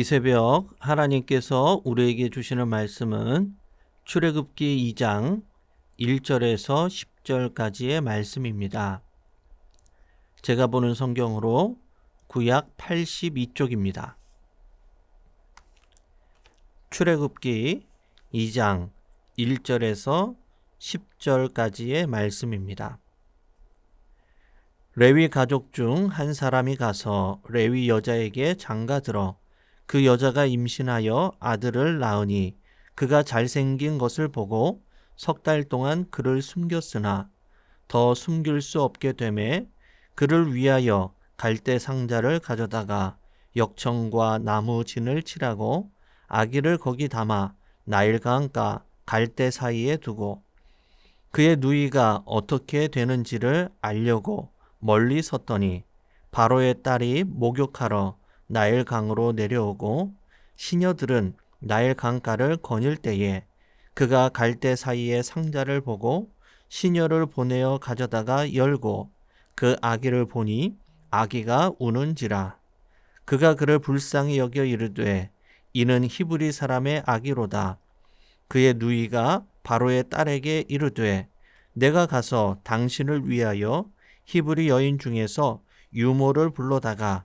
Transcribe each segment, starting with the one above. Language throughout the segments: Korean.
이 새벽 하나님께서 우리에게 주시는 말씀은 출애굽기 2장 1절에서 10절까지의 말씀입니다. 제가 보는 성경으로 구약 82쪽입니다. 출애굽기 2장 1절에서 10절까지의 말씀입니다. 레위 가족 중 한 사람이 가서 레위 여자에게 장가 들어 그 여자가 임신하여 아들을 낳으니 그가 잘생긴 것을 보고 석 달 동안 그를 숨겼으나 더 숨길 수 없게 되매 그를 위하여 갈대 상자를 가져다가 역청과 나무 진을 칠하고 아기를 거기 담아 나일강가 갈대 사이에 두고 그의 누이가 어떻게 되는지를 알려고 멀리 섰더니 바로의 딸이 목욕하러 나일강으로 내려오고 시녀들은 나일강가를 거닐 때에 그가 갈대 사이에 상자를 보고 시녀를 보내어 가져다가 열고 그 아기를 보니 아기가 우는지라. 그가 그를 불쌍히 여겨 이르되 이는 히브리 사람의 아기로다. 그의 누이가 바로의 딸에게 이르되 내가 가서 당신을 위하여 히브리 여인 중에서 유모를 불러다가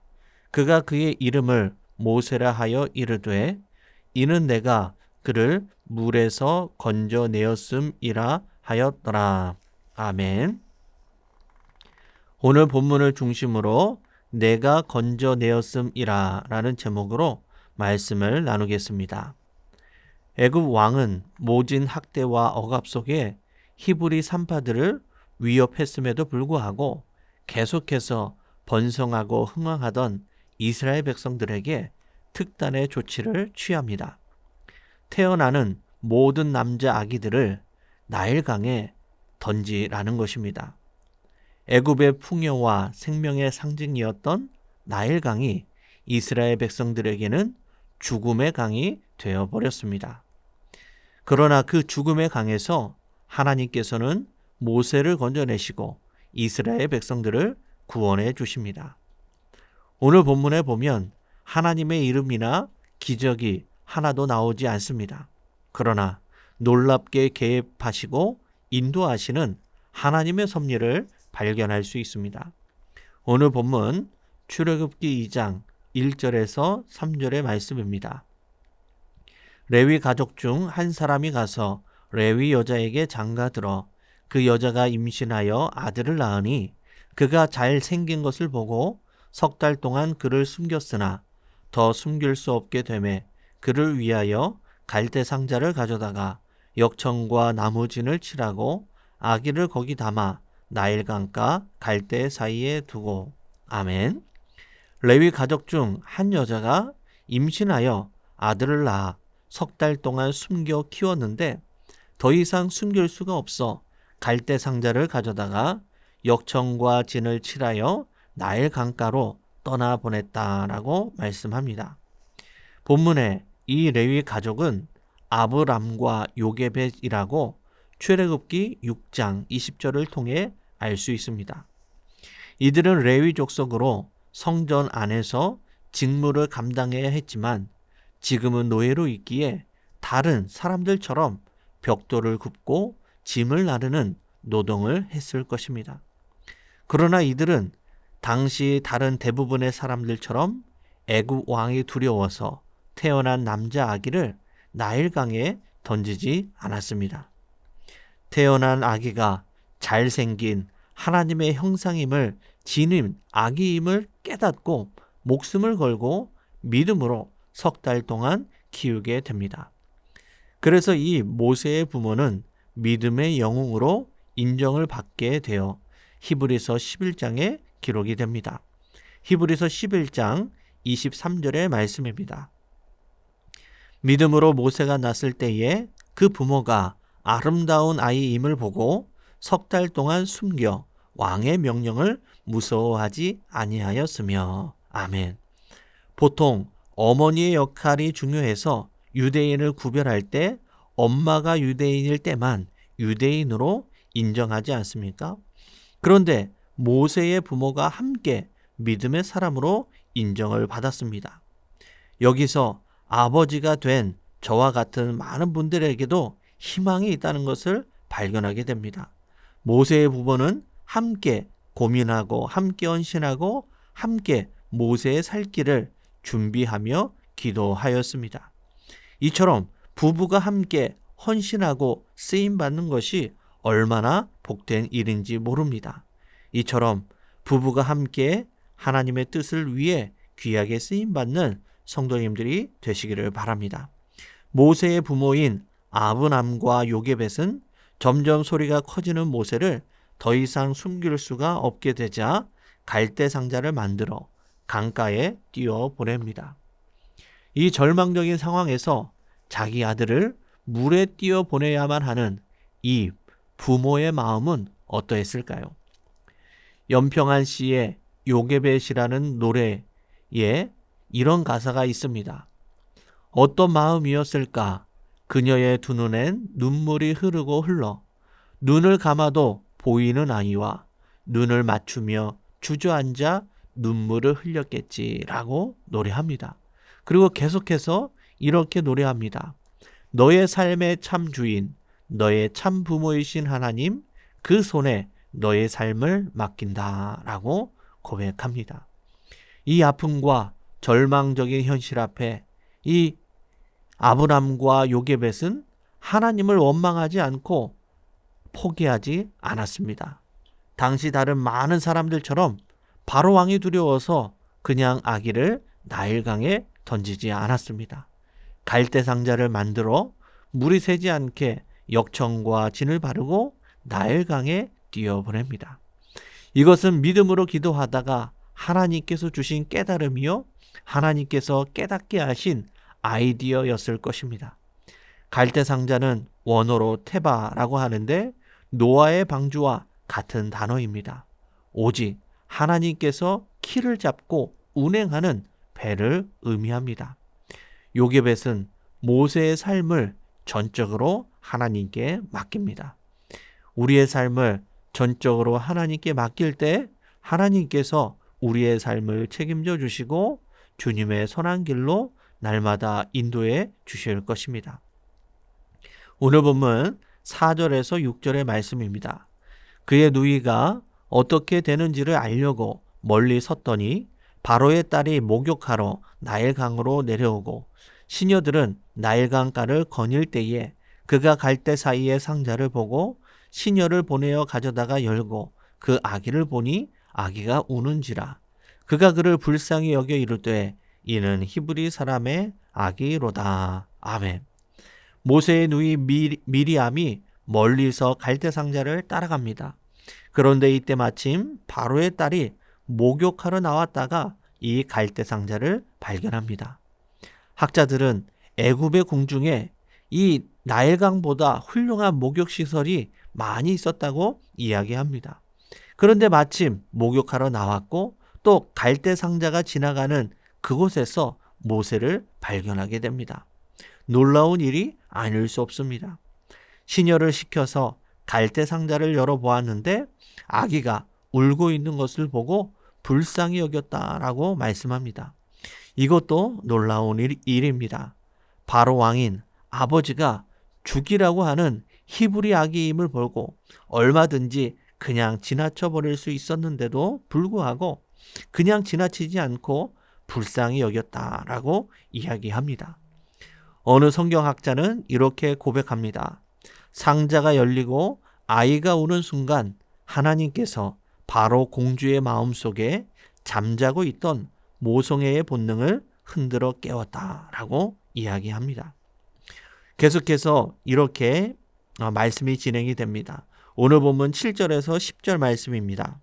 그가 그의 이름을 모세라 하여 이르되 이는 내가 그를 물에서 건져내었음이라 하였더라. 아멘. 오늘 본문을 중심으로 내가 건져내었음이라 라는 제목으로 말씀을 나누겠습니다. 애굽 왕은 모진 학대와 억압 속에 히브리 산파들을 위협했음에도 불구하고 계속해서 번성하고 흥왕하던 이스라엘 백성들에게 특단의 조치를 취합니다. 태어나는 모든 남자 아기들을 나일강에 던지라는 것입니다. 애굽의 풍요와 생명의 상징이었던 나일강이 이스라엘 백성들에게는 죽음의 강이 되어 버렸습니다. 그러나 그 죽음의 강에서 하나님께서는 모세를 건져내시고 이스라엘 백성들을 구원해 주십니다. 오늘 본문에 보면 하나님의 이름이나 기적이 하나도 나오지 않습니다. 그러나 놀랍게 개입하시고 인도하시는 하나님의 섭리를 발견할 수 있습니다. 오늘 본문 출애굽기 2장 1절에서 3절의 말씀입니다. 레위 가족 중 한 사람이 가서 레위 여자에게 장가 들어 그 여자가 임신하여 아들을 낳으니 그가 잘 생긴 것을 보고 석 달 동안 그를 숨겼으나 더 숨길 수 없게 되매 그를 위하여 갈대 상자를 가져다가 역청과 나무진을 칠하고 아기를 거기 담아 나일강가 갈대 사이에 두고 아멘. 레위 가족 중 한 여자가 임신하여 아들을 낳아 석 달 동안 숨겨 키웠는데 더 이상 숨길 수가 없어 갈대 상자를 가져다가 역청과 진을 칠하여 나일 강가로 떠나 보냈다라고 말씀합니다. 본문에 이 레위 가족은 아브람과 요게벳이라고 출애굽기 6장 20절을 통해 알 수 있습니다. 이들은 레위 족속으로 성전 안에서 직무를 감당해야 했지만 지금은 노예로 있기에 다른 사람들처럼 벽돌을 굽고 짐을 나르는 노동을 했을 것입니다. 그러나 이들은 당시 다른 대부분의 사람들처럼 애굽 왕이 두려워서 태어난 남자 아기를 나일강에 던지지 않았습니다. 태어난 아기가 잘생긴 하나님의 형상임을 지닌 아기임을 깨닫고 목숨을 걸고 믿음으로 석 달 동안 키우게 됩니다. 그래서 이 모세의 부모는 믿음의 영웅으로 인정을 받게 되어 히브리서 11장에 기록이 됩니다. 히브리서 11장 23절의 말씀입니다. 믿음으로 모세가 낳았을 때에 그 부모가 아름다운 아이임을 보고 석 달 동안 숨겨 왕의 명령을 무서워하지 아니하였으며 아멘. 보통 어머니의 역할이 중요해서 유대인을 구별할 때 엄마가 유대인일 때만 유대인으로 인정하지 않습니까? 그런데 모세의 부모가 함께 믿음의 사람으로 인정을 받았습니다. 여기서 아버지가 된 저와 같은 많은 분들에게도 희망이 있다는 것을 발견하게 됩니다. 모세의 부모는 함께 고민하고 함께 헌신하고 함께 모세의 살 길을 준비하며 기도하였습니다. 이처럼 부부가 함께 헌신하고 쓰임 받는 것이 얼마나 복된 일인지 모릅니다. 이처럼 부부가 함께 하나님의 뜻을 위해 귀하게 쓰임 받는 성도님들이 되시기를 바랍니다. 모세의 부모인 아브남과 요게벳은 점점 소리가 커지는 모세를 더 이상 숨길 수가 없게 되자 갈대 상자를 만들어 강가에 띄워 보냅니다. 이 절망적인 상황에서 자기 아들을 물에 띄워 보내야만 하는 이 부모의 마음은 어떠했을까요? 연평한 씨의 요게벳이라는 노래에 이런 가사가 있습니다. 어떤 마음이었을까? 그녀의 두 눈엔 눈물이 흐르고 흘러 눈을 감아도 보이는 아이와 눈을 맞추며 주저앉아 눈물을 흘렸겠지라고 노래합니다. 그리고 계속해서 이렇게 노래합니다. 너의 삶의 참 주인, 너의 참 부모이신 하나님, 그 손에 너의 삶을 맡긴다. 라고 고백합니다. 이 아픔과 절망적인 현실 앞에 이 아브람과 요게벳은 하나님을 원망하지 않고 포기하지 않았습니다. 당시 다른 많은 사람들처럼 바로 왕이 두려워서 그냥 아기를 나일강에 던지지 않았습니다. 갈대 상자를 만들어 물이 새지 않게 역청과 진을 바르고 나일강에 띄어보냅니다. 이것은 믿음으로 기도하다가 하나님께서 주신 깨달음이요. 하나님께서 깨닫게 하신 아이디어였을 것입니다. 갈대 상자는 원어로 테바라고 하는데 노아의 방주와 같은 단어입니다. 오직 하나님께서 키를 잡고 운행하는 배를 의미합니다. 요게벳은 모세의 삶을 전적으로 하나님께 맡깁니다. 우리의 삶을 전적으로 하나님께 맡길 때 하나님께서 우리의 삶을 책임져 주시고 주님의 선한 길로 날마다 인도해 주실 것입니다. 오늘 본문 4절에서 6절의 말씀입니다. 그의 누이가 어떻게 되는지를 알려고 멀리 섰더니 바로의 딸이 목욕하러 나일강으로 내려오고 시녀들은 나일강가를 거닐 때에 그가 갈 때 사이에 상자를 보고 시녀를 보내어 가져다가 열고 그 아기를 보니 아기가 우는지라 그가 그를 불쌍히 여겨 이르되 이는 히브리 사람의 아기로다 아멘 모세의 누이 미리 암이 멀리서 갈대 상자를 따라갑니다. 그런데 이때 마침 바로의 딸이 목욕하러 나왔다가 이 갈대 상자를 발견합니다. 학자들은 애굽의 궁중에 이 나일강보다 훌륭한 목욕 시설이 많이 있었다고 이야기합니다. 그런데 마침 목욕하러 나왔고 또 갈대 상자가 지나가는 그곳에서 모세를 발견하게 됩니다. 놀라운 일이 아닐 수 없습니다. 시녀를 시켜서 갈대 상자를 열어보았는데 아기가 울고 있는 것을 보고 불쌍히 여겼다라고 말씀합니다. 이것도 놀라운 일, 입니다 바로 왕인 아버지가 죽이라고 하는 히브리 아기임을 보고 얼마든지 그냥 지나쳐 버릴 수 있었는데도 불구하고 그냥 지나치지 않고 불쌍히 여겼다라고 이야기합니다. 어느 성경학자는 이렇게 고백합니다. 상자가 열리고 아이가 우는 순간 하나님께서 바로 공주의 마음 속에 잠자고 있던 모성애의 본능을 흔들어 깨웠다라고 이야기합니다. 계속해서 이렇게 어, 말씀이 진행이 됩니다. 오늘 본문 7절에서 10절 말씀입니다.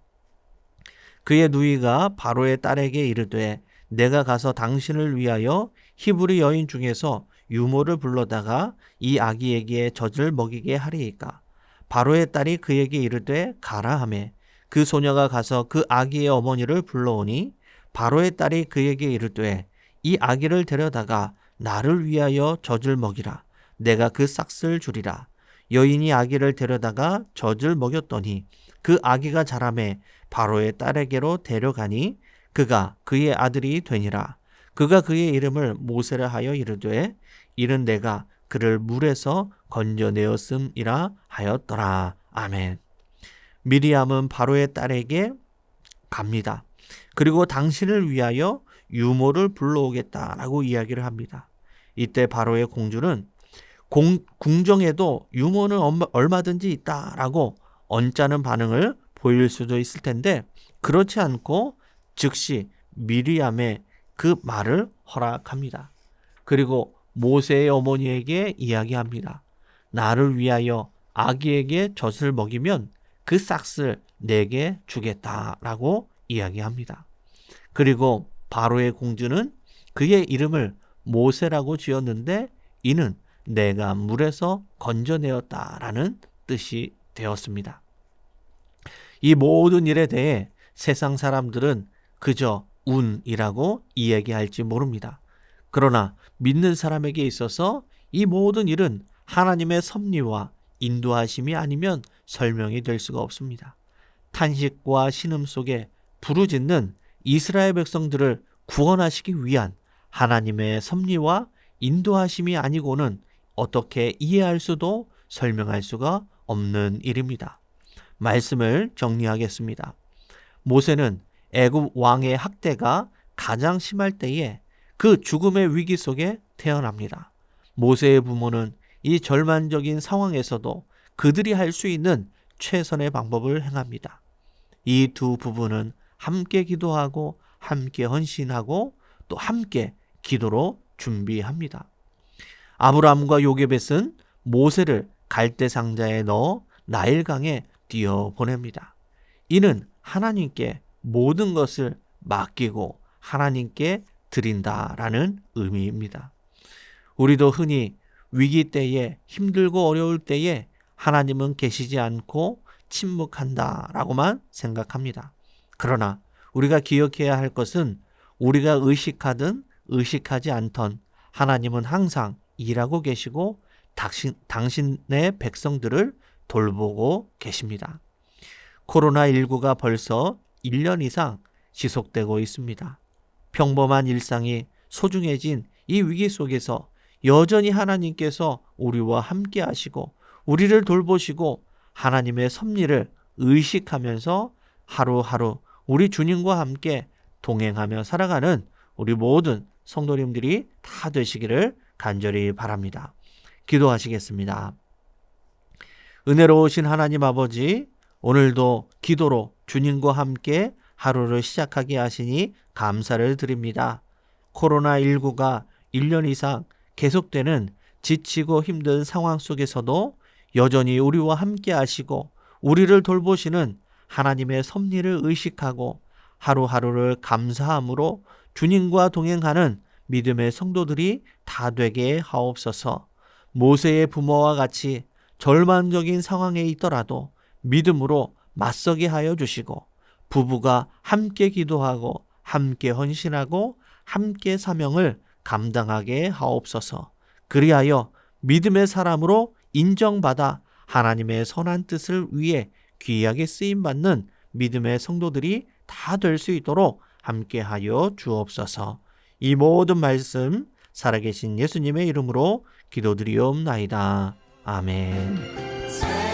그의 누이가 바로의 딸에게 이르되 내가 가서 당신을 위하여 히브리 여인 중에서 유모를 불러다가 이 아기에게 젖을 먹이게 하리이까 바로의 딸이 그에게 이르되 가라 하매 그 소녀가 가서 그 아기의 어머니를 불러오니 바로의 딸이 그에게 이르되 이 아기를 데려다가 나를 위하여 젖을 먹이라 내가 그 싹을 주리라 여인이 아기를 데려다가 젖을 먹였더니 그 아기가 자라매 바로의 딸에게로 데려가니 그가 그의 아들이 되니라 그가 그의 이름을 모세라 하여 이르되 이는 내가 그를 물에서 건져내었음이라 하였더라. 아멘. 미리암은 바로의 딸에게 갑니다. 그리고 당신을 위하여 유모를 불러오겠다라고 이야기를 합니다. 이때 바로의 공주는 공, 궁정에도 유모는 얼마든지 있다라고 언짢은 반응을 보일 수도 있을 텐데 그렇지 않고 즉시 미리암의 그 말을 허락합니다. 그리고 모세의 어머니에게 이야기합니다. 나를 위하여 아기에게 젖을 먹이면 그 싹을 내게 주겠다라고 이야기합니다. 그리고 바로의 공주는 그의 이름을 모세라고 지었는데 이는 내가 물에서 건져내었다라는 뜻이 되었습니다. 이 모든 일에 대해 세상 사람들은 그저 운이라고 이야기할지 모릅니다. 그러나 믿는 사람에게 있어서 이 모든 일은 하나님의 섭리와 인도하심이 아니면 설명이 될 수가 없습니다. 탄식과 신음 속에 부르짖는 이스라엘 백성들을 구원하시기 위한 하나님의 섭리와 인도하심이 아니고는 어떻게 이해할 수도 설명할 수가 없는 일입니다. 말씀을 정리하겠습니다. 모세는 애굽 왕의 학대가 가장 심할 때에 그 죽음의 위기 속에 태어납니다. 모세의 부모는 이 절망적인 상황에서도 그들이 할 수 있는 최선의 방법을 행합니다. 이 두 부부는 함께 기도하고 함께 헌신하고 또 함께 기도로 준비합니다. 아브라함과 요게벳은 모세를 갈대 상자에 넣어 나일강에 뛰어 보냅니다. 이는 하나님께 모든 것을 맡기고 하나님께 드린다라는 의미입니다. 우리도 흔히 위기 때에 힘들고 어려울 때에 하나님은 계시지 않고 침묵한다라고만 생각합니다. 그러나 우리가 기억해야 할 것은 우리가 의식하든 의식하지 않던 하나님은 항상 일하고 계시고 당신, 당신의 백성들을 돌보고 계십니다. 코로나19가 벌써 1년 이상 지속되고 있습니다. 평범한 일상이 소중해진 이 위기 속에서 여전히 하나님께서 우리와 함께 하시고 우리를 돌보시고 하나님의 섭리를 의식하면서 하루하루 우리 주님과 함께 동행하며 살아가는 우리 모든 성도님들이 다 되시기를 간절히 바랍니다. 기도하시겠습니다. 은혜로우신 하나님 아버지, 오늘도 기도로 주님과 함께 하루를 시작하게 하시니 감사를 드립니다. 코로나19가 1년 이상 계속되는 지치고 힘든 상황 속에서도 여전히 우리와 함께 하시고 우리를 돌보시는 하나님의 섭리를 의식하고 하루하루를 감사함으로 주님과 동행하는 믿음의 성도들이 다 되게 하옵소서. 모세의 부모와 같이 절망적인 상황에 있더라도 믿음으로 맞서게 하여 주시고 부부가 함께 기도하고 함께 헌신하고 함께 사명을 감당하게 하옵소서. 그리하여 믿음의 사람으로 인정받아 하나님의 선한 뜻을 위해 귀하게 쓰임 받는 믿음의 성도들이 다 될 수 있도록 함께하여 주옵소서. 이 모든 말씀 살아계신 예수님의 이름으로 기도드리옵나이다. 아멘.